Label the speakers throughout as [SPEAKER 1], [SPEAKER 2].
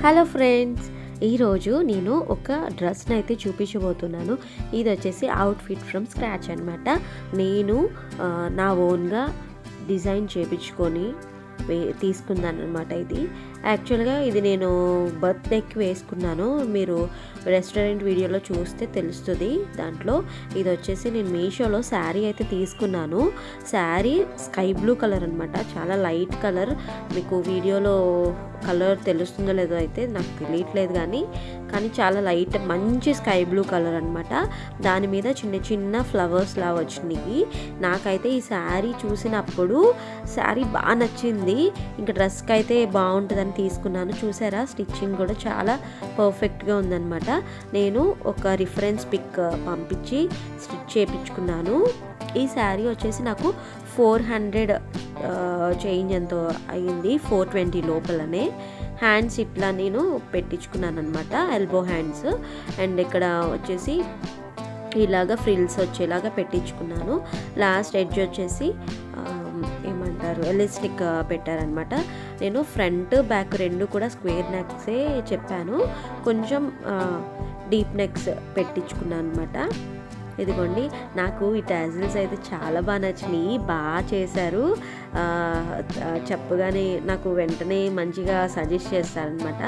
[SPEAKER 1] Hello friends ఈరోజు నేను ఒక డ్రెస్ని అయితే చూపించబోతున్నాను. ఇది వచ్చేసి అవుట్ఫిట్ ఫ్రమ్ స్క్రాచ్ అనమాట నేను నా ఓన్గా డిజైన్ చేపించుకొని తీసుకున్నాను అనమాట ఇది. యాక్చువల్గా ఇది నేను బర్త్డేకి వేసుకున్నాను. మీరు రెస్టారెంట్ వీడియోలో చూస్తే తెలుస్తుంది దాంట్లో. ఇది వచ్చేసి నేను మీషోలో శారీ అయితే తీసుకున్నాను. శారీ స్కై బ్లూ కలర్ అనమాట చాలా లైట్ కలర్. మీకు వీడియోలో కలర్ తెలుస్తుందో లేదో అయితే నాకు తెలియట్లేదు కానీ కానీ చాలా లైట్ మంచి స్కై బ్లూ కలర్ అనమాట దాని మీద చిన్న చిన్న ఫ్లవర్స్ లా వచ్చినాయి. నాకైతే ఈ శారీ చూసినప్పుడు శారీ బాగా నచ్చింది. ఇంకా డ్రెస్కి అయితే బాగుంటుందని తీసుకున్నాను. చూసారా? స్టిచ్చింగ్ కూడా చాలా పర్ఫెక్ట్గా ఉందన్నమాట. నేను ఒక రిఫరెన్స్ పిక్ పంపించి స్టిచ్ చేయించుకున్నాను. ఈ శారీ వచ్చేసి నాకు ఫోర్ హండ్రెడ్ చేంజ్ ఎంతో అయ్యింది. ఫోర్ ట్వంటీ లోపలనే. హ్యాండ్స్ ఇట్లా నేను పెట్టించుకున్నాను అనమాట ఎల్బో హ్యాండ్స్. అండ్ ఇక్కడ వచ్చేసి ఇలాగా ఫ్రిల్స్ వచ్చేలాగా పెట్టించుకున్నాను. లాస్ట్ ఎడ్జ్ వచ్చేసి ఏమంటారు ఎలిస్టిక్ పెట్టారనమాట నేను ఫ్రంట్ బ్యాక్ రెండు కూడా స్క్వేర్ నెక్సే చెప్పాను. కొంచెం డీప్ నెక్స్ పెట్టించుకున్నాను అనమాట ఇదిగోండి నాకు ఈ టాజిల్స్ అయితే చాలా బాగా నచ్చినాయి బాగా చేశారు. చెప్పగానే నాకు వెంటనే మంచిగా సజెస్ట్ చేస్తారనమాట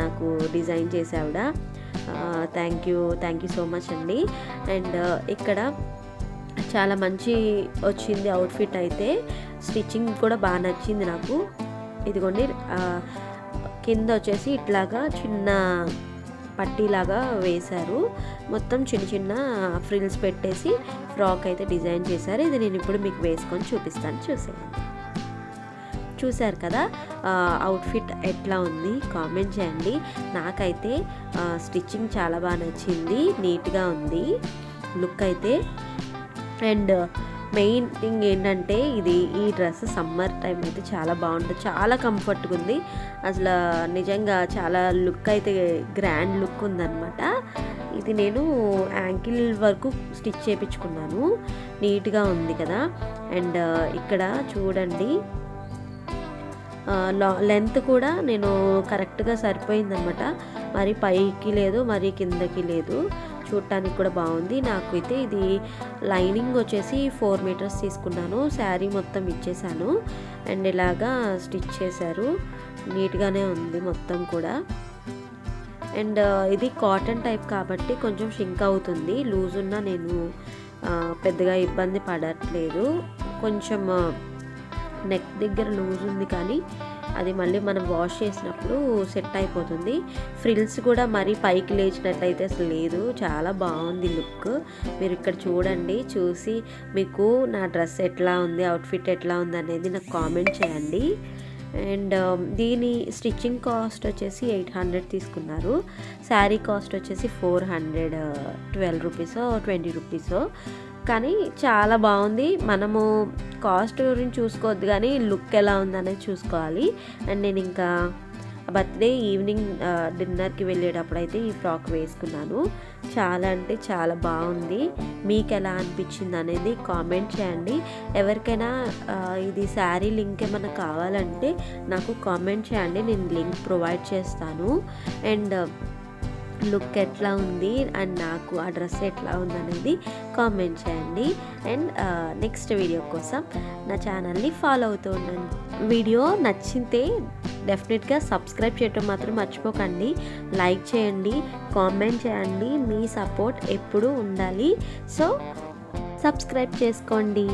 [SPEAKER 1] నాకు design చేసావిడ thank you thank you so much అండి. అండ్ ఇక్కడ చాలా మంచి వచ్చింది అవుట్ఫిట్ అయితే. స్టిచ్చింగ్ కూడా బాగా నచ్చింది నాకు. ఇదిగోండి కింద వచ్చేసి ఇట్లాగా చిన్న పట్టీలాగా వేశారు. మొత్తం చిన్న చిన్న ఫ్రిల్స్ పెట్టేసి ఫ్రాక్ అయితే డిజైన్ చేశారు. ఇది నేను ఇప్పుడు మీకు వేసుకొని చూపిస్తాను. చూసేయండి. చూశారు కదా అవుట్ఫిట్ ఎట్లా ఉంది? కామెంట్ చేయండి. నాకైతే స్టిచ్చింగ్ చాలా బాగా నచ్చింది. నీట్గా ఉంది. లుక్ అయితే. అండ్ మెయిన్ థింగ్ ఏంటంటే ఇది ఈ డ్రెస్ సమ్మర్ టైం అయితే చాలా బాగుంటుంది. చాలా కంఫర్ట్గా ఉంది. అసలు నిజంగా చాలా లుక్ అయితే గ్రాండ్ లుక్ ఉందన్నమాట. ఇది నేను యాంకిల్ వరకు స్టిచ్ చేయించుకున్నాను నీట్గా ఉంది కదా. అండ్ ఇక్కడ చూడండి. లా లెంత్ కూడా నేను కరెక్ట్గా సరిపోయిందనమాట మరి పైకి లేదు మరి కిందకి లేదు. చూడటానికి కూడా బాగుంది. నాకు అయితే ఇది లైనింగ్ వచ్చేసి ఫోర్ మీటర్స్ తీసుకున్నాను. శారీ మొత్తం ఇచ్చేసాను. అండ్ ఇలాగా స్టిచ్ చేశారు. నీట్గానే ఉంది మొత్తం కూడా. అండ్ uh, ఇది కాటన్ టైప్ కాబట్టి కొంచెం షింక్ అవుతుంది. లూజ్ ఉన్నా నేను uh, పెద్దగా ఇబ్బంది పడట్లేదు. కొంచెం uh, నెక్ దగ్గర లూజ్ ఉంది కానీ అది మళ్ళీ మనం వాష్ చేసినప్పుడు సెట్ అయిపోతుంది. ఫ్రిల్స్ కూడా మరీ పైకి లేచినట్లయితే అసలు లేదు. చాలా బాగుంది లుక్. మీరు ఇక్కడ చూడండి చూసి మీకు నా డ్రెస్ ఎట్లా ఉంది అవుట్ఫిట్ ఎట్లా ఉంది అనేది నాకు కామెంట్ చేయండి. అండ్ um, దీని స్టిచ్చింగ్ కాస్ట్ వచ్చేసి ఎయిట్ హండ్రెడ్ తీసుకున్నారు. శారీ కాస్ట్ వచ్చేసి ఫోర్ హండ్రెడ్ uh, ట్వెల్వ్ రూపీసో ట్వంటీ రూపీసో. కానీ చాలా బాగుంది. మనము కాస్ట్ గురించి చూసుకోవద్దు కానీ లుక్ ఎలా ఉందనేది చూసుకోవాలి. అండ్ నేను ఇంకా బర్త్డే ఈవినింగ్ డిన్నర్కి వెళ్ళేటప్పుడు అయితే ఈ ఫ్రాక్ వేసుకున్నాను. చాలా అంటే చాలా బాగుంది. మీకు ఎలా అనిపించింది అనేది కామెంట్ చేయండి. ఎవరికైనా ఇది శారీ లింక్ ఏమైనా కావాలంటే నాకు కామెంట్ చేయండి. నేను లింక్ ప్రొవైడ్ చేస్తాను. అండ్ లుక్ ఎట్లా ఉంది అండ్ నాకు ఆ డ్రెస్ ఎట్లా ఉంది అనేది కామెంట్ చేయండి. అండ్ నెక్స్ట్ వీడియో కోసం నా ఛానల్ని ఫాలో అవుతూ ఉండండి. వీడియో నచ్చితే డెఫినెట్గా సబ్స్క్రైబ్ చేయటం మాత్రం మర్చిపోకండి. లైక్ చేయండి కామెంట్ చేయండి. మీ సపోర్ట్ ఎప్పుడూ ఉండాలి. సో సబ్స్క్రైబ్ చేసుకోండి.